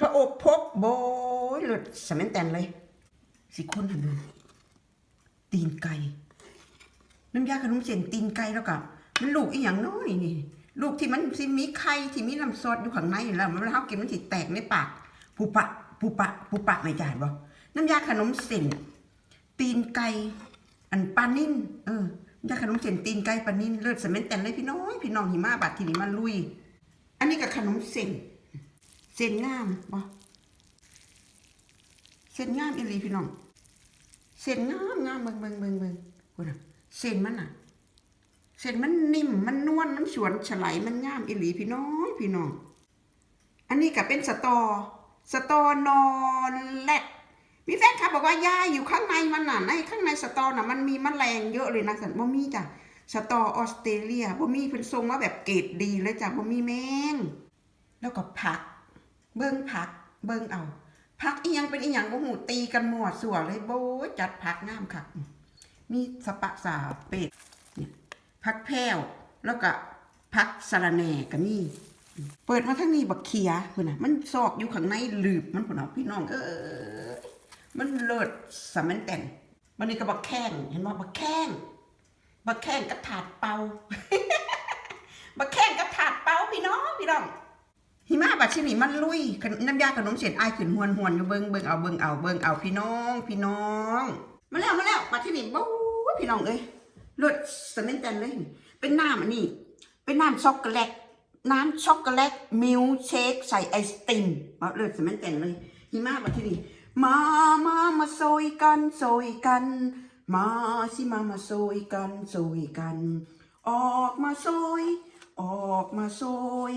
พระอบพบโบยเลิศสมันแตนเลย สิคนหันดูตีนไก่ น้ำยาขนมเส้นตีนไก่แล้วกับมันลูกอีหยังน้อยนี่ ลูกที่มันสิมีไข่ที่มีน้ำซอสอยู่ข้างในนี่แหล้วมันเวลาเขากินมันสิแตกในปากปุปะปุปะปุปะไม่จ่านบ่น้ำยาขนมเส้นตีนไก่อันปลานิ่นเออน้ำยาขนมเส้นตีนไก่ปลานิ่นเลิศสมันแตนเลยพี่น้องพี่น้องหิมาบัดทีนี้มาลุย อันนี้กับขนมเส้น เส้นงามบ่เส้นงามอีหลีพี่น้องเส้นงามงามเบิ่งเบิ่งเบิ่งเบิ่งคุณเส้นมันน่ะเส้นมันนิ่มมันนวลมันสวนฉไลมันงามอิหลีพี่น้องพี่น้องอันนี้ก็เป็นสตอ สตอนอนแลดมีแฟนคลับบอกว่ายายอยู่ข้างในมันน่ะในข้างในสตอน่ะมันมีแมลงเยอะเลยนะสันบ่มีจ้ะสตอออสเตรเลียบ่มีเพิ่นทรงมาแบบเกรดดีเลยจ้ะบ่มีแมงแล้วก็ผัก เบิ่งผัก เบิ่งเอาผักอีหยังเป็นอีหยังบ่ฮู้ตีกันหมดสัวเลยโบจัดผักงามคักมีสปะสาเป็ดพักแพ้วแล้วก็พักสะระแหน่ก็มีเปิดมาทั้งนี้บักเขียพุ่นน่ะมันซอกอยู่ข้างในหลืบมันพุ่นน่ะพี่น้อง เออมันเลิศสามันแต่งมันนี่ก็บักแข้งเห็นบ่บักแข้งบักแข้งกระถาดเป่าบักแข้งกระถาดเป่าพี่น้องพี่น้อง หิมะบัดชินี่มันลุยน้ำยาขนมเส้นอขึ้นหวนหวนอยู่เบิ่งเบิ่งเอาเบิ่งเอาเบิ่งเอาพี่น้อง พี่น้อง มาแล้วมาแล้วบัดชินี่บู๊พี่น้องเอ้ยเลือดสเมนแตนเลย เป็นน้ำอันนี้ เป็นน้ำช็อกโกแลตน้ำช็อกโกแลตมิลค์เชคใส่ไอศติมเอาเลือดสเมนแตนเลยหิมะมาที่นี่มามามาโซยกันโซยกันมาสิมามาโซยกันโซยกัน ออกมาโซยออกมาโซย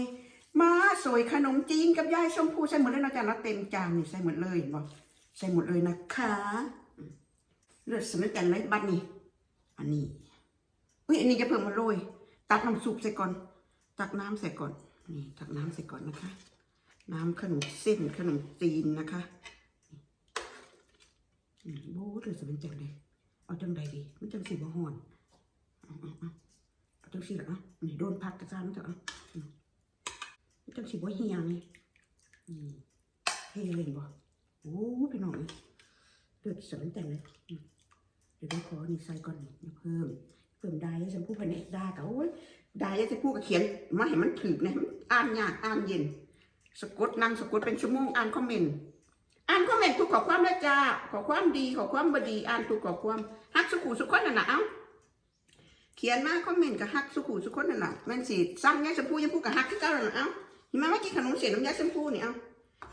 มาโซยขนมจีนกับยายชมพูใส่หมดเลยนะจ๊ะนะเต็มจานนี่ใส่หมดเลยเห็นบ่ใส่หมดเลยนะคะเลือดสเมนแตนเลยบัดนี้ อันนี้อุ้ยอันนี้จะเพิ่มมาโรยตักน้ำซุปใส่ก่อน ตักน้ำใส่ก่อนนี่ตักน้ำใส่ก่อนนะคะ น้ำขนมเส้นขนมจีนนะคะโบ้เลยสมันจังเลยเอาจังใดดีมันจังสีบ่หอนเอาเอาเอาเอาจังสีเหรอนี่โดนพักกระซานมันจะเอา จังสีบ่เหี่ยงนี่อืมเฮ้เลยบ่โอ้พี่น้องเลยเดือดสมันจังเลยเดี๋ยวต้องขอนี่ใส่ก่อนนี่เดี๋ยเพิ่ม เพิ่มได้ยาชมพูภายในดากับโอ้ยได้ยาชมพูดก็เขียนมาให้มันถึกนะอ่านยากอ่านเย็นสะกดนั่งสะกดเป็นชั่วโมงอ่านคอมเมนต์อ่านคอมเมนต์ทุกข้อความนะจ้าขอความดีขอความบดีอ่านทุกข้อความฮักสุขุสุขคนนั่นนะเอ้าเขียนมาคอมเมนต์กับฮักสุขุสุขคนนั่นนะแม่นสิสร้างยาชมพูดยาชมพูดกับฮักที่เก้านั่นน่ะเอ้า หิมาว่ากินขนมเสียน้ำยาชมพูนี่เอ้า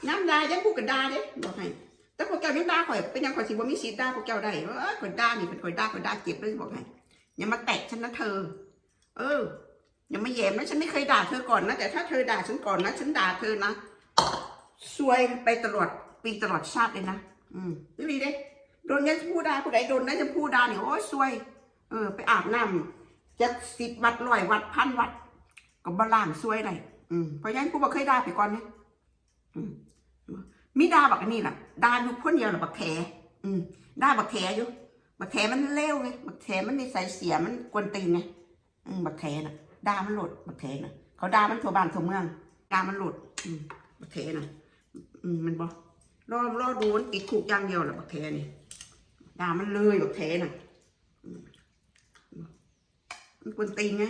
น้ำดายาชมพูกับดาเด้บอกให้แต่พวกแกยังด่าข่อยเป็นยังข่อยสิบ่มีสิทธิ์ด่าพวกแกได้เออข่อยด่านี่เป็นข่อยด่าข่อยด่าเจ็บเลยบอกให้อย่ามาแตะฉันนะเธอ เออ อย่ามาแย้มนะฉันไม่เคยด่าเธอก่อนนะแต่ถ้าเธอด่าฉันก่อนนะฉันด่าเธอนะซวยไปตลอดปีตลอดชาติเลยนะอืมนี่ดีเด้โดนยันพูดด่าผู้ใดโดนนะจะพูดด่าเนี่ยโอ้ยซวย เออ ไปอาบน้ำจะสิบวัดร้อยวัดพันวัดก็บาล่างซวยได้ อืมเพราะงั้นกูบอกเคยด่าไปก่อนเนี่ยอืมมีด่าบักอันนี้ล่ะด่าอยู่คนเดียวหรอบักแขอืมด่าบักแขอยู่บักแขมันเลวไงบักแขมันนิสัยเสียมันกวนตีนไงอืมบักแขน่ะด่ามันหลุดบักแขน่ะ เขาด่ามันทั่วบ้านทั่วเมืองด่ามันหลุดอืมบักแขน่ะ อืมมันบอกรอรอดูมันติดคุกอย่างเดียวแหละบักแขนี่ด่ามันเลยบักแขน่ะอืมมันกวนตีนไง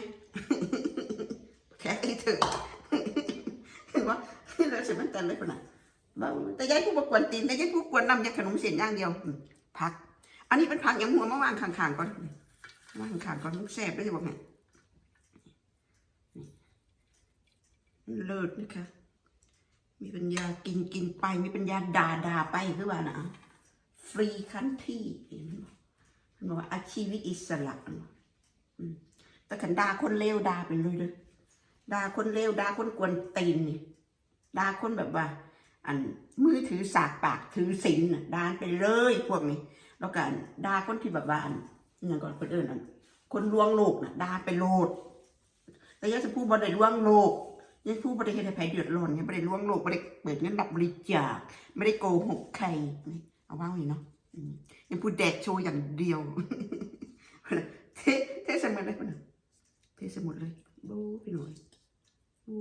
แขไอ้เถอะเห็นปะเราเสียมันแต่เลยคนน่ะบางแต่ยายผู้กวนตีนแต่ยายผู้กวนนำยาขนมเส้นอย่างเดียวพัก อันนี้เป็นผักอย่างหัวมาวางข้างๆก่อนวางข้างๆก่อนมันแซ่บได้จะบอกไงเลิศนะคะ มีปัญญากินกินไป มีปัญญาด่าด่าไปคือว่านะฟรีคันที่หนไหมมันบอกว่าอาชีวิตอิสระแต่ขันด่าคนเลวด่าไปเลยเลยด่าคนเลวด่าคนกวนตีนนี่ ด่าคนแบบว่า อันมือถือสากปากถือศีลนะด่าไปเลยพวกนี้ แล้วกันด่าคนที่แบบว่าอันอย่างก่อนคนอื่นอันคนลวงโลกน่ะด่าไปโลดแต่ยาจะพูดบ่ได้ลวงโลกยาจะพูดบ่ได้เฮ็ดให้ใครเดือดร้อนเนี่ยบ่ได้ลวงโลกบ่ได้เปิดเงินรับบริจาคไม่ได้โกหกใครเอาว่างไว้เนาะยังพูดแดกโชว์อย่างเดียวเทเทสมุดเลยพุ่นะเทสมุดเลยบูพี่หน่อยบู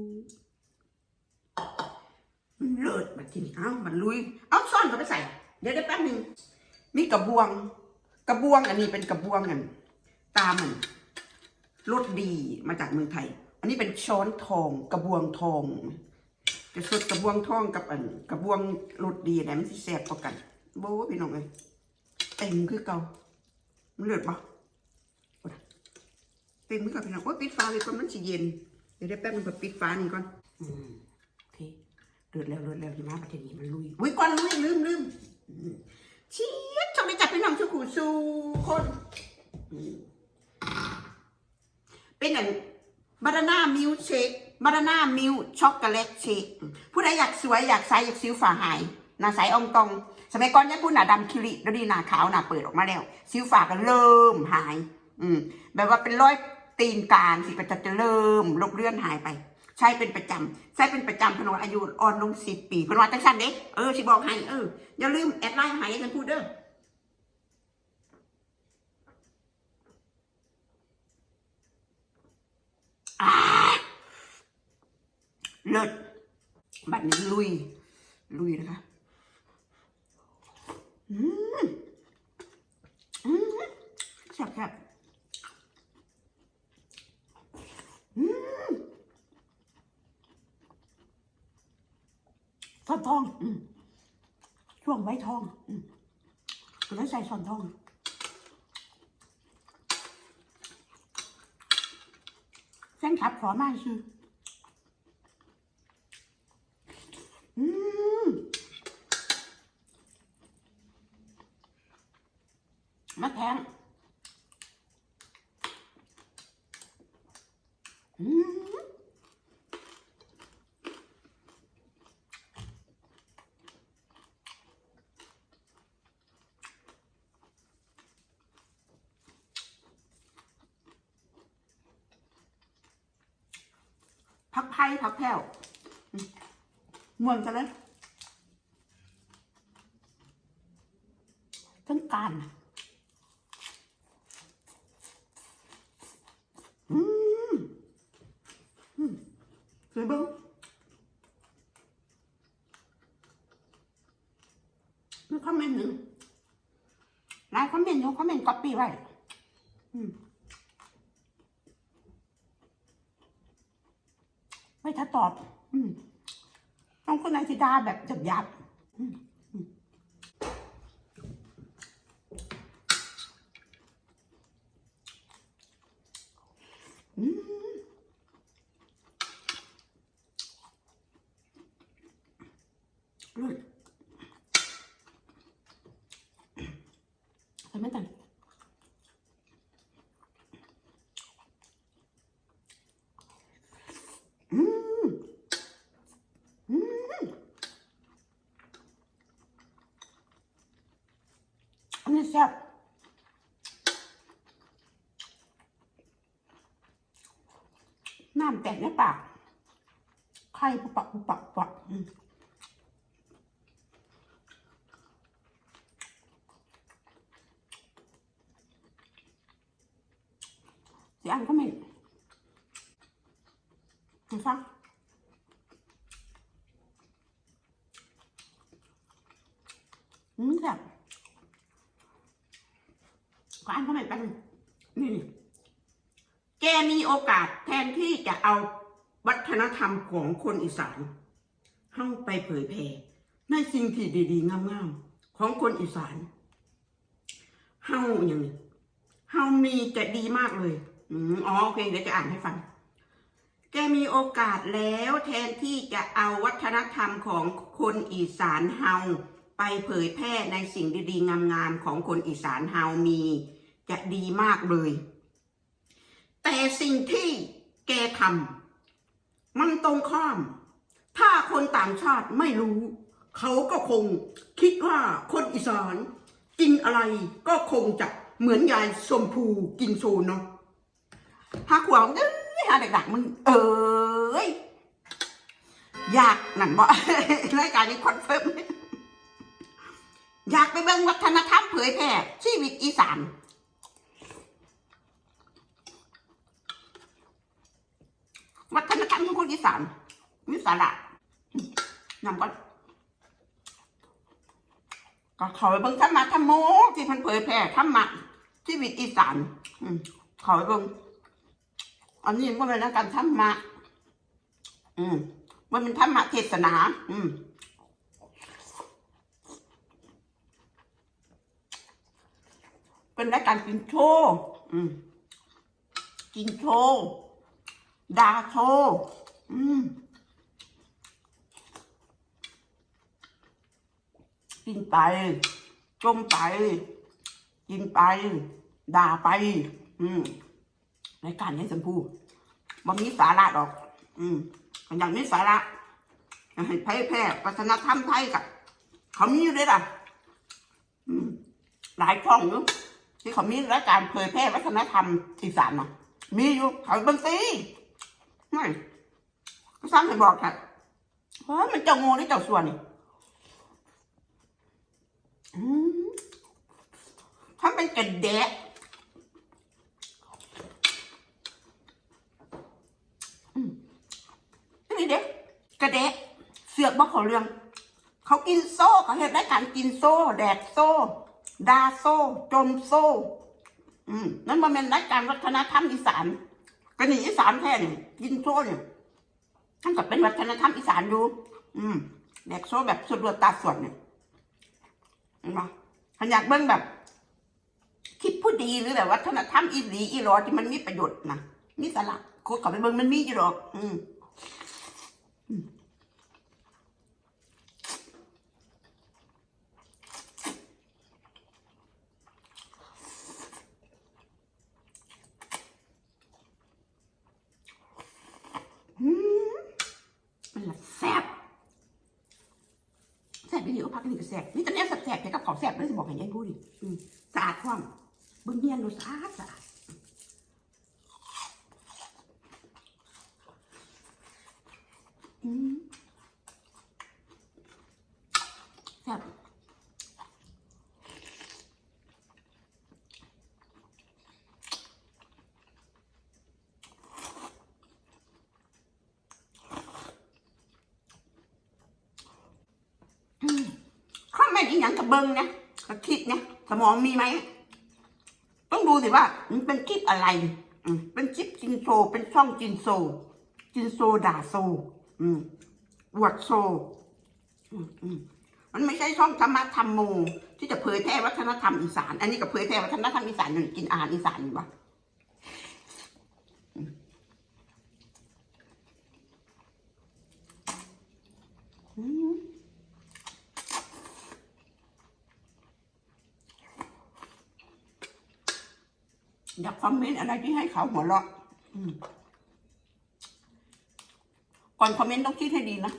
มันเลิศมาทีนี้เอ้ามันลุย เอาซ่อนก็ไปใส่ เดี๋ยวได้แป๊บหนึงมีกระบวง กระบวงอันนี้เป็นกระบวงอันตามันรสดีมาจากเมืองไทย อันนี้เป็นช้อนทองกระบวงทองจะสดกระบวงทองกับอัน กระบวงรสดีไหนมันสิแซ่บกว่ากันโบ้พี่น้องเอ้ยเต็มคือเก่ามันเลือดปะเต็มคือเก่าพี่น้องโอ้ยปิดฟ้าเลยก่อนมันสิเย็นเดี๋ยวได้แป๊บนึงก่อนปิดฟ้านี่ก่อนอืม เดือดแล้วเดือดแล้วที่มาประเทศนี้มันลุยอุ้ยก่อนลุยลืมลืมเชียดชอบได้จับพี่น้องชูขู่สู่คน เป็นอย่างบานาน่ามิลเชคบานาน่ามิลช็อกโกแลตเชคผู้ใดอยากสวยอยากใสอยากสิวฝ่าหายหน้าใสอองตองสมัยก่อนเนี่ยพูดหน้าดำคิริแล้วดีหน้าขาวหน้าเปิดออกมาแล้วสิวฝ่าก็เริ่มหาย อืมแบบว่าเป็นรอยตีนกางสิก็จะจะเริ่มลบเลื่อนหายไป ใช้เป็นประจำใช้เป็นประจำพนวัตอายุอ่อนลงสิบปีพนวัตจังสั้นเด็กเออสิบอกให้เอออย่าลืมแอดไลน์หายกันพูดเด้ออ่าเลิศบัดนี้ลุย ลุยนะคะอืมอืมแซ่บแซ่บอืม ซอนทองช่วงไว้ทองอืมก็เลยใส่ซอนทองแฟนคลับขอมากคือม มะแทงอืม ผักไผ่ผักแผ่วอืมม่วนกันเลย ทั้งการอืมอืมสวยบ้งมีคอมเมนต์หนึ่งหลายคอมเมนต์อยู่คอมเมนต์ก๊อปปี้ไว้อืม ตอบ อืมต้องคนไหนที่ดาแบบจับยับอืมอืม รุ่นใส่ไม่ตันอืมอืม อันนี้แซ่บน้ำแตกในปากไข่ปุบปักปุบปักปุบปักอืม chị ăn có mình làm sao ừ dạ có ăn có mình ăn นี่นี่แกมีโอกาสแทนที่จะเอาวัฒนธรรมของคนอีสานเข้าไปเผยแผ่ในสิ่งที่ดีๆงามๆของคนอีสานเฮาอย่างนี้เฮามีจะดีมากเลยอ๋อโอเคเดี๋ยวจะอ่านให้ฟัง แกมีโอกาสแล้วแทนที่จะเอาวัฒนธรรมของคนอีสานเฮาไปเผยแพร่ในสิ่งดีๆงามๆของคนอีสานเฮามี จะดีมากเลย แต่สิ่งที่แกทำมันตรงข้าม ถ้าคนต่างชาติไม่รู้ เขาก็คงคิดว่าคนอีสานกินอะไรก็คงจะเหมือนยายสมพูกินโซนเนาะหาขวางเอ้ยหาเด็กๆมึงเอ้ยอยากนั่นบ่รายการนี้คอนเฟิร์มอยากไปเบิ่งวัฒนธรรมเผยแพร่ชีวิตอีสาน วัฒนธรรมของคนอีสานมีสาระนำก็ก็ขาไปเบิ่งธรรมะธรรมโมที่พันเผยแพร่ธรรมะชีวิตอีสานขาไปเบิ่งอันนี้มันเป็นการธรรมะ อืมมันเป็นธรรมะเทศนา อืมเป็นรายการกินโชว์อืมกินโชว์ ด่าโชว์อืมกินไป จมไป กินไป ด่าไป อืมรายการนี้ชมพูมันมีสาระดอก อืมอย่างนี้สาระให้แพ่แพร่วัฒนธรรมไทยกับเขามีอยู่ด้วยล่ะอืมหลายช่องอยู่ที่เขามีรายการเผยแพร่วัฒนธรรมอีสานนะมีอยู่เขาเบังซี ไม่ก็สร้างให้บอกค่ะเพราะมันเจ้าง่หรือเจ้าส่วนนี่อืมถ้าเป็นกระแดะนี่เด็กกระแดะเสือกบ่เขาเรื่อง เขากินโซ่เขาเห็นได้การกินโซ่ แดกโซ่ ดาโซ่ จมโซ่ อืมนั่นมันเป็นรายการวัฒนธรรมอีสาน กระหนีอีสานแท้เนี่ยกินโซ่เนี่ยท่านกับเป็นวัฒนธรรมอีสานอยู่ อืมแดกโซ่แบบสุดรวดตาสวดเนี่ยเห็นปะท่าอยากเบิ้งแบบคลิปผู้ดีหรือแบบวัฒนธรรมอีหลีอีรอที่มันมีประโยชน์นะมีสาระโคตรขอไปเบิ้งมันมีอยู่หรอก อืม มันละแซ่บแซ่บ ไปดิเอะพักนี่ก็แสบนี่ตอนนี้แสบแต่กับของแสบเลยจะบอกให้ยายพูดดิสะอาดความบึงเนียนดูสะอาดสะอาดอืมแซ่บข้าแม่นอีหยังกั บิ้งนะกับคิดนะสมองมีไหม ต้องดูสิว่า มันเป็นคลิปอะไรเป็นคลิปจินโซ เป็นช่องจินโซ จินโซด่าโซ อืมอวดโซ มันไม่ใช่ช่องธรรมะธรรมโม ที่จะเผยแพร่วัฒนธรรมอีสาน อันนี้ก็เผยแพร่วัฒนธรรมอีสานอยู่งกินอาหารอีสานอยู่ปะอืมอืม อยากคอมเมนต์อะไรที่ให้เขาหัวเราะก่อนคอมเมนต์ต้องคิดให้ดีนะ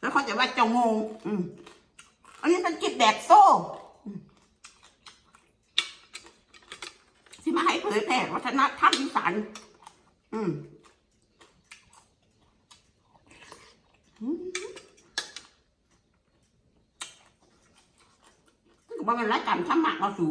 แล้วเขาจะว่าจ้างงอืมอันนี้เป็นกิจแดกโซ่ที่มาให้เผยแพร่วัฒนธรรมอีสานอืมอืมก็ บอกเป็นรายการธรรมะมาสู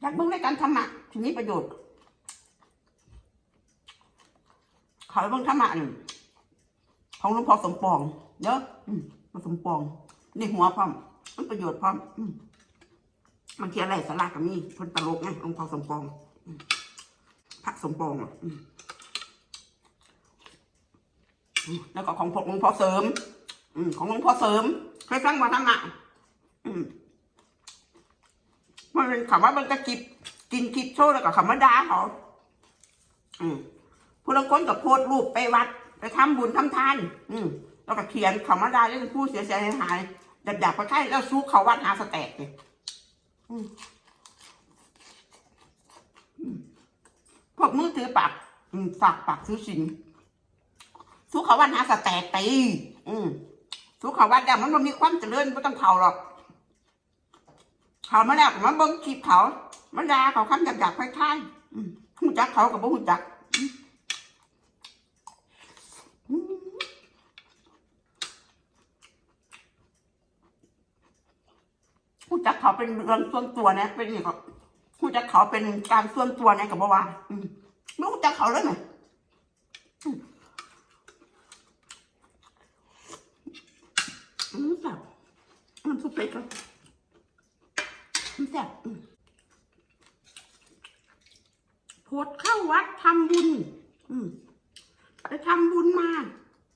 อยากเบิ่งรายการธรรมะที่มีประโยชน์ขอเบิ่งธรรมะนี่งของหลวงพ่อสมปองเด้อมหลวงพ่อสมปอง นี่หัวพร้อมมันประโยชน์พร้อม มันเทียอะไรสลาระกับมีคนตลกไงหลวงพ่อสมปองพระสมปองอะแล้วก็ของพวกหลวงพ่อเสริม อืของหลวงพ่อเสริมเคยฟังว่าธรรมะอืมมันเป็นคำว่ามันก็กินกินคิดโชว์แล้วก็คำว่าด่าเขาอืมผู้ละคนกับโพสต์รูปไปวัด ไปทำบุญทำทาน อืมแล้วก็เขียนคำว่าด่าเรื่องผู้เสียใจหายดับดับไปใช่แล้วสู้เขาวัดหาสแตกเลย พวกมือถือปากฝากปากซื้อสินสู้เขาวัดหาสแตกตีอืมสู้เขาวัดแล้วมันมันมีความเจริญไม่ต้องเขาหรอกเขามาแล้วก็มาเบิ้งคลิปเขามาด่าเขาคำหยาบๆคล้ายๆหุ่นจักเขากับบ่หูจักอืมอืม ผู้จักเขาเป็นเรื่องส่วนตัวนี่ยเป็นอย่างก็ผู้จักเขาเป็นการส่วนตัวนี่ยกับว่าอืมไม่ผู้จักเขาเลยไหมอืมอืมแซ่บมันสุดเป็ดเลยมันแซ่บโพดเข้าวัดทำบุญ อืมไปทำบุญมา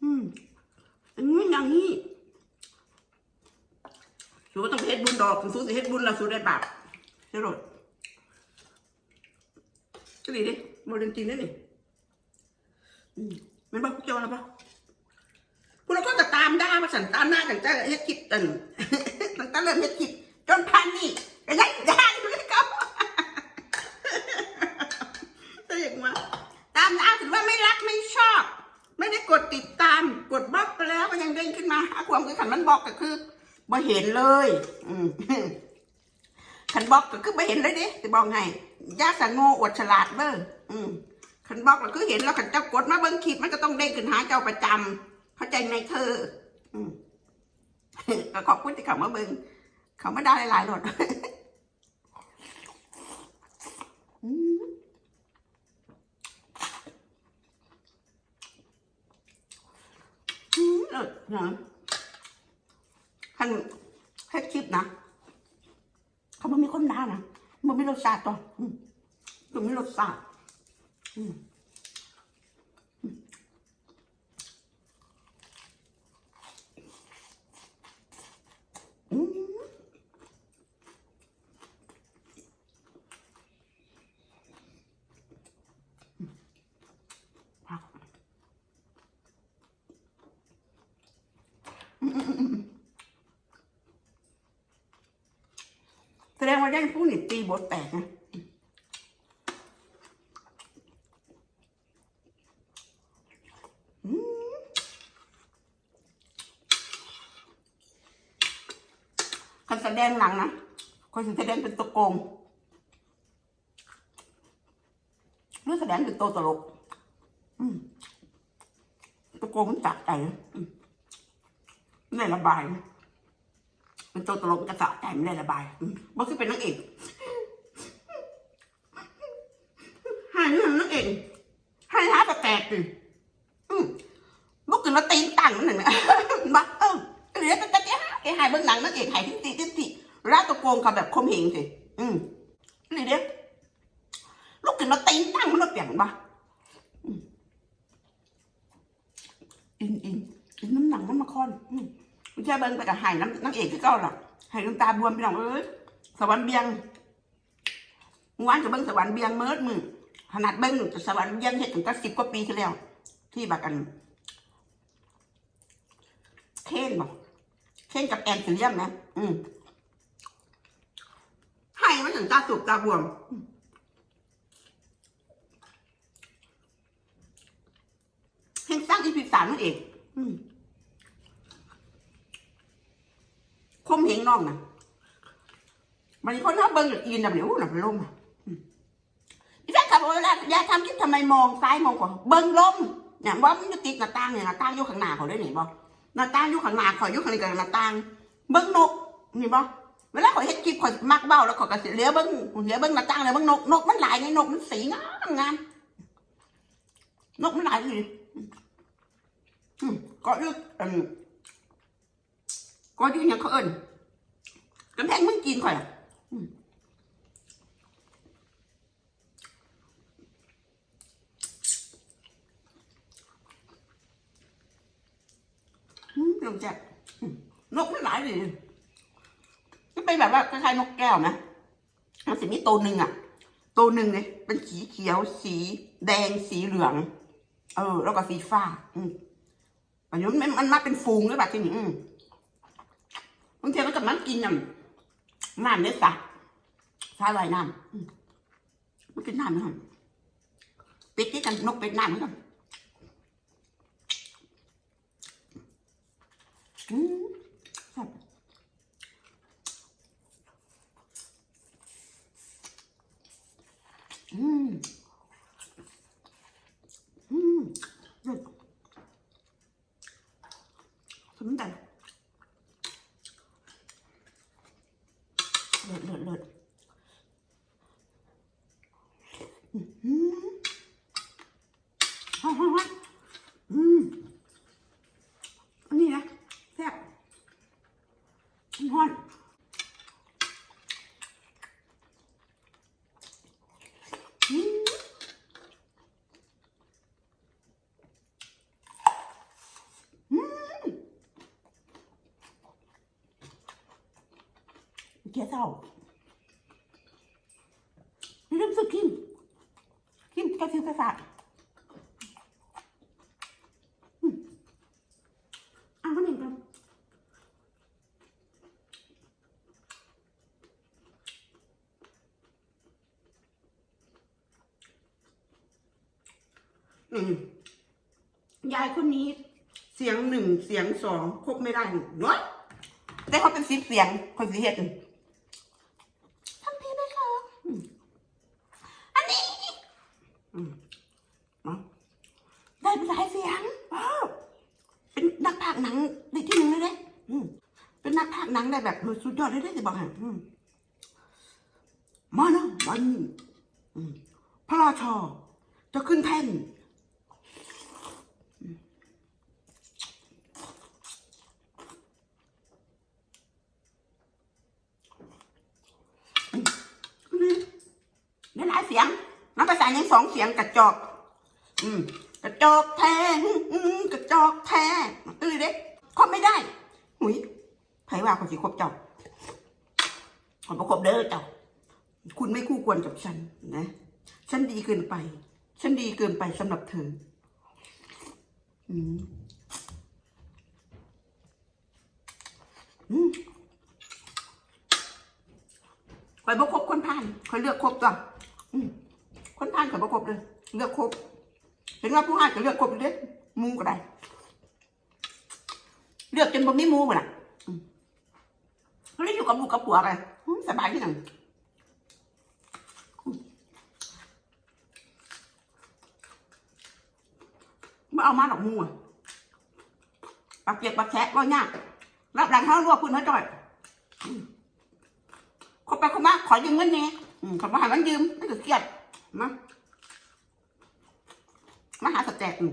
อืมอย่างนี้อย่างนี้ สูต้องเฮ็ดบุญดอกสูสิเฮ็ดบุญแล้วสูได้บาปใช่หรอก็ดีดิโมเดลจริงได้ดิมแมันบอกเจ้าแล้วปะพวกเราก็จะตามด่ามาสั่นตามหน้ากันจะเฮ็ดคลิปตันตั้งแต่เริ่มเฮ็ดคลิปจนพันนี่ก็ยังด่าอยู่เลยครับแต่ย่างว่าตามด่าถือว่าไม่รักไม่ชอบ ไม่ได้กดติดตามกดบล็อกไปแล้วก็ยังเด้งขึ้นมาความคือขันมันบอกก็คือ บ่เห็นเลย อืมขันบล็อกก็คือบ่เห็นเลยดิจะบอกไงยาสังโง่อวดฉลาดเบ้ออืมขันบล็อกก็คือเห็นแล้วขันเจ้ากดมาเบิ้งคลิปมันก็ต้องเด้งขึ้นหาเจ้าประจำเข้าใจไหมเธอ อืมก็ขอบคุณที่เขามาเบิ้งเขามาได้หลายๆหลดอืมอืมเลิศนะขันให้คลิปนะเขาไม่มีคนด่านะมันไม่รสชาติตัวอืมมันไม่รสชาติอืมอืมผักอืมอืมอืมแสดงว่า ย่างผู้นี่ตีบทแตกนะอืมคนแสดงหนังนะคนแสดงเป็นตัวโกงหรือแสดงเป็นตัวตลกตัวโกงมันจับใจนะอืมไม่ระบายนะ เป็นตัวตลกกระสะใจไม่ได้ระบายบอกคือเป็นนักเอกหายนั่นนักเอกหายหาแต่แตกดิอืมบอกคือมาตีนตังมันหนึ่งนะบักเออเหลือแต่ตะเกียบไอ้หายเบื้องหลังนักเอกหายทิ้งตีทิ้งตีรักตัวโกงเขาแบบคมเหงสิอืมนี่เด็กลูกขึ้นมาตีนตั้งมันแล้วเปลี่ยนบ้าอินอินอินน้ำหนังน้ำมาคอนอืม ไม่ใช่เบิ้งไปกับหายน้ำนางเอกที่เก่าหรอกหายน้ำตาบวมพี่น้องเอ้ยสวรรค์เบียงงวนกับเบิ้งสวรรค์เบียงเมิดมือขนาดเบิ้งสวรรค์เบียงเห็ดถึงก็สิบกว่าปีที่แล้ว ที่บักกันเคนบอกเคนกับแอนสิเลียมนะอืมให้มันถึงตาสุกตาบวมอืมเห็นสร้างอีพีสามนั่นเอง อืม คมเห งน้องนะมันคนถ้าเบิ้งอินนะเดี๋ยวหนับลมอะอีแฟนขับเวลายายทำคิดทำไมมองซ้ายมองขวาเบิ้งลมเนี่ยว่ามันจะติดหน้าต่างเนี่ยหน้าต่างอยู่ข้างหน้าเขาได้หนิบ่หน้าต่างอยู่ข้างหน้าข่อยอยู่ข้างในกับหน้าต่าง เบิ้งนกนี่บ่เวลาข่อยเฮ็ดคลิปข่อยมักเบ้าแล้วข่อยก็สิเหลือเบิ้งเหลือเบิ้งหน้าต่างเลยเบิ้งนกนกมันหลายไงนกมันสีงามงามนกมันหลายเลยก็ยู่อืมก็อยู่อย่างเขาเอิ้น กำแพงมึงกินข่อยลงจ๊กอืมนกมันหลายเลยก็เป็นแบบว่าคล้ายๆนกแก้วนะมันสิมีตัวหนึ่งอะ ตัวหนึ่งเนี่ยเป็นสีเขียว สีแดง สีเหลือง เออ แล้วก็สีฟ้า อืมอันนี้มันมันมาเป็นฟูงหรือเปล่าที่นี่อืมบางทีมันกับมันกินอะ น้ำเนี่ยสะสาลายน้ำมันกินน้ำนะครับเป็ดที่กันนกเป็ดน้ำเหมือนกันอืมครับอืมอืมเด็ดสมใจ หล่นหล่นหล่น เจ้าเศร้าเริ่มสุดคิมคิมกระซิบกระซาบอืมเอะก็หนึ่งกันอืมยายคนนี้เสียงหนึ่งเสียงสองครบไม่ได้เนาะแต่เขาเป็นสิบเสียงคนสิเฮ็ดทำเพลงไหมคะอืมอันนี้ อืมเนาะได้เป็นหลายเสียงว้าวเป็นนักพากย์หนังในที่หนึ่งเลยเด้อืมเป็นนักพากย์หนัง ได้แบบสุดยอดเลยเด้จะบอกให้มาเนาะวันนี้พระราชาจะขึ้นแท่นนี่หลายเสียงน้ำภาษายังสองเสียงกระจอก อืม กระจอกแท้กระจอกแท้ตื้อเด็กครบไม่ได้ หุย ไผว่าคนสิครบเจ้าคนประคบเด้อเจ้า คุณไม่คู่ควรกับฉันนะ ฉันดีเกินไป ฉันดีเกินไปสำหรับเธอ อืมอืมข่อยบ่คบคนผ่านข่อยเลือกครบตัวอืมคนผ่านขอยบ่คบเลย เลือกครบเห็นว่าผู้ให้ก็เลือกครบเลยมูก็ได้ เลือกจนบ่มีมูหมดอะ เขาเลยอยู่กับลูกกับผัวไปอืมสบายที่หนังม่เอามาดอกมูอะปักเปียกปักแฉะก็ยากรับหลังเขาลวกคุณเขาจ่อยเขาไปเขามาขอยืมเงินเนี่ยอืมามาหามันยืมไม่ก็เครียดมามาหาสแตกอืม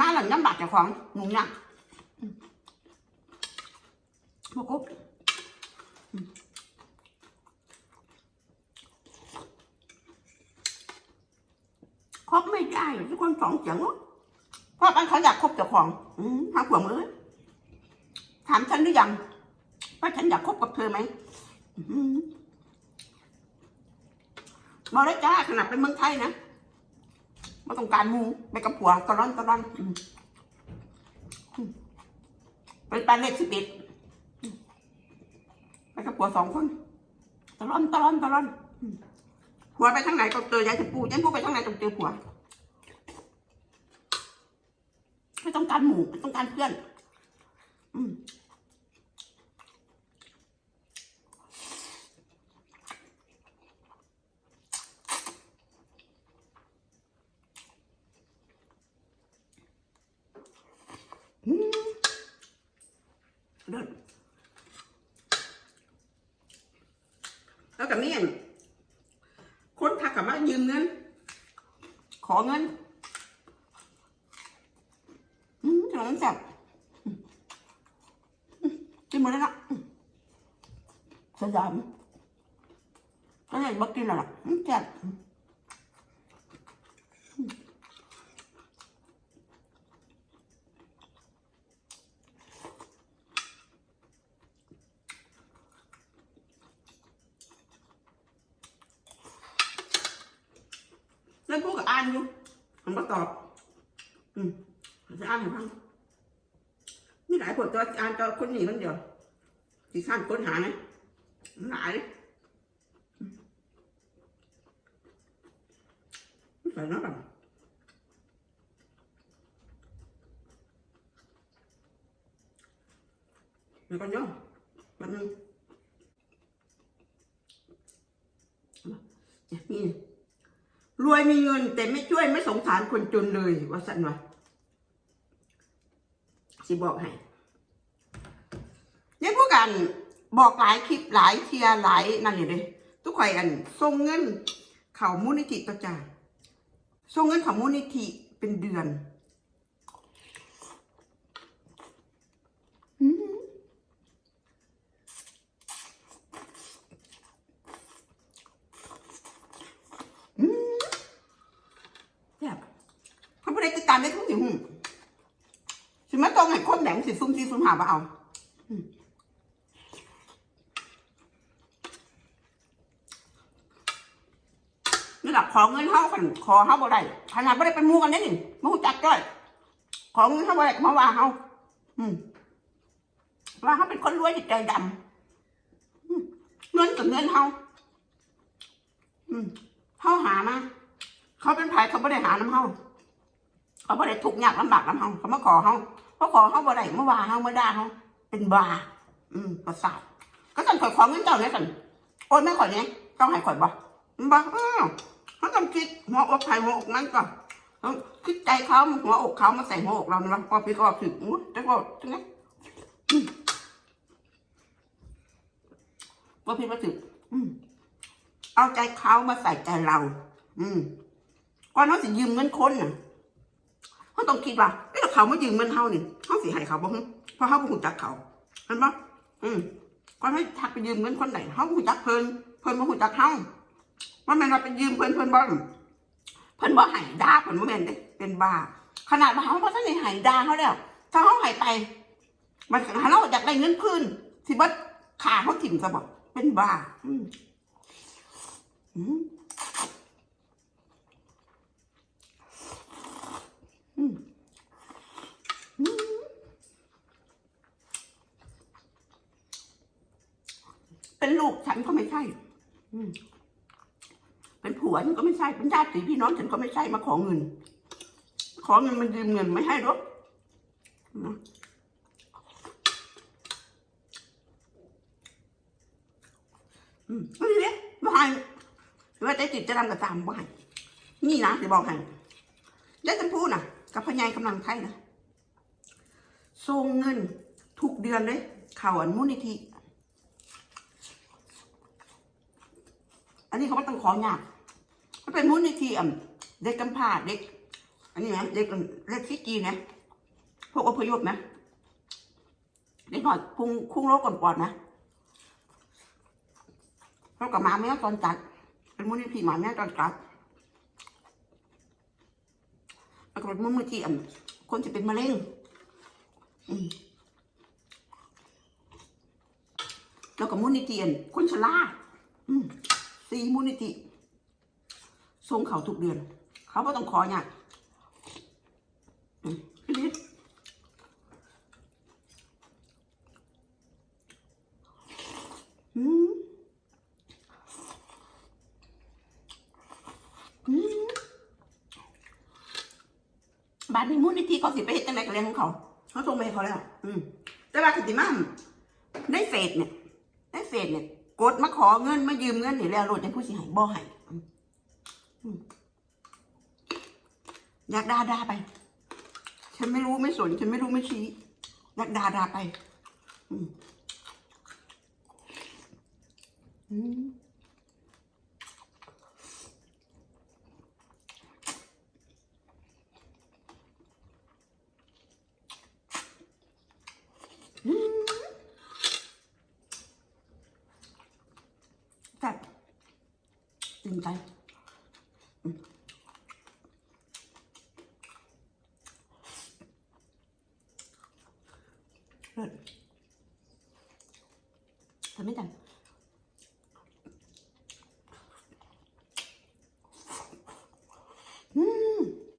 มาหลังน้ำบาดเจ้าของหนุ่มยังมากุ๊บ ครบไม่ได้ทุกคนสองเสียงเนเพราะมันเขาอยากคบเจ้าของอืมหาขวงเลยถามฉันหรือยังว่าฉันอยากคบกับเธอไหมมบอได้จ้าขนาดเป็นเมืองไทยนะมาต้องการมูไปกับผัวตะล่อนตะล่อนเป็นปลาเล็กสิบเอ็ดไปกับผัวสองคนตะล่อนตะล่อนตะล่อนผัวไปทางไหนก็เจอยายจะปูยายปูไปทางไหนต้องเจอผัว ไม่ต้องการหมูไม่ต้องการเพื่อน อืมเลิศแล้วกับนี่คนทักกับมายืมเงิน ขอเงิน อืมขนมแซ่บอืมอืมกินหมดแล้วนะอืมสยามก็เลยบอกกินแล้วล่ะอืมแซ่บอืมแล้วพูดกับอ่านอยู่มันก็ตอบ อืมจะอ่านให้ฟังมีหลายคน ตัวอ่านตัวคนนี้คนเดียวที่ข้างค้นหานะหลายอืมใส่น้ำกันเยวก่อนยมแป๊บนึงเนี่ยนี่รวยมีเงิน แต่ไม่ช่วยไม่สงสารคนจนเลยว่าสันวะสิบอกให้ันบอกหลายคลิปหลายเทียร์หลายนั่นอยู่เลยทุกคนกันส่งเงินเข่ามูลนิธิต่อจ่าส่งเงินเข่ามูลนิธิเป็นเดือนอืมแบบเขามได้ติดตามได้ทุกอย่างสิมาตรงให้คนแหลงสิซุ่มซีซุ่มหาว่าเอาอืม นี่หลักขอเงินเขากันขอเขาบ่ได้ขนาดบ่ได้เป็นหมูกันได้นี่มาหูจักจ้อยขอเงินเขาบ่ได้มาว่าเขาอืมว่าเขาเป็นคนรวยจิตใจดำเงินกับเงินเขาอืมเขาหามาเขาเป็นไผเขาบ่ได้หาน้ำเขาเขาบ่ได้ทุกข์ยากลำบากน้ำเขาเขามาขอเขาเขาขอเขาบ่ได้มาว่าเขามาด่าเขาเป็นบาอืมประสาทก็สั่นขอยขอเงินเจ้าเนี่ยสั่นโอนไม่ขอยเนี่ยต้องให้ขอยบ่บ่อ้าว เขาต้องคิดหัวอกใครหัวอกนั้นก่อนคิดใจเขาหัวอกเขามาใส่หัวอกเราเนาะพอพี่ก็ถึงอู้จะก็จังไงอืมว่าพี่มาถึงเอาใจเขามาใส่ใจเรา อืมก่อนเขาสิยืมเงินคนน่ะเขาต้องคิดว่าเอ้เขามายืมเงินเขานี่เขาสิให้เขาบ่เพราะเขาบ่รู้จักเขาเห็นปะอืมก่อนให้ทักไปยืมเงินคนไหนเขาบ่รู้จักเพิ่นเพิ่นบ่รู้จักเขา ว่าแม่นว่าไปยืมเพิ่อนเพิ่อนบ่เพิ่อนบ่ให้ด่าเพิ่อนบ่แม่นเด้เป็นบ้า ขนาดว่าเขาบ่ทันได้ให้ด่าเขาแล้ว ถ้าเขาให้ไป มันเราอยากได้เงินคืนสิบ่ขาเขาถิ่มซะบ่เป็นบ้าอืมอืมเป็นลูกฉันก็ไม่ใช่ อืม เป็นผัวฉันก็ไม่ใช่เป็นญาติพี่น้องฉันก็ไม่ใช่มาขอเงิน ขอเงินมันยืมเงินไม่ให้หรอกนะอืมนี่เนี่ยบ่ให้ว่าใจจิตจะทำกับตามบ่ให้นี่นะจะบอกให้ยายจะพูดนะกับพญายกำลังไทยนะส่งเงินทุกเดือนเลยข่าอันมูลนิธิอันนี้เขาไม่ต้องขอหยาบ เป็นมูลนิธิอะเด็กกำพร้าเด็ก อันนี้นะเด็กเล็กที่จีนนะพวกอพยพนะเด็กหน่อยคุงคุ้งโรคก่อนปอดนะเขากับหมาแม่ตอนจัด เป็นมูลนิธิหมาแม่ตอนจัดแล้วก็เป็นมูลนิธิอะคนจะเป็นมะเร็งแล้วก็มูลนิธิอะคนชราสี่มูลนิธิ ส่งเขาทุกเดือน เขาก็ต้องขอเนี่ยพี่ลิศอืมอืมบ้านนี้มูลนิธิเขาสิไปเฮ็ดจังไดกับเรื่องของเขาเขาส่งไปให้เขาแล้วอืมแต่ว่าคติมั่มได้เฟสเนี่ยได้เฟสเนี่ยกดมาขอเงินมายืมเงินนี่แล้วโหลดให้ผู้เสียหายบ่ให้ อยากด่าด่าไป ฉันไม่รู้ไม่สน ฉันไม่รู้ไม่ชี้อยากด่าด่าไป อืมอืมอืมแซ่ตื่นใจ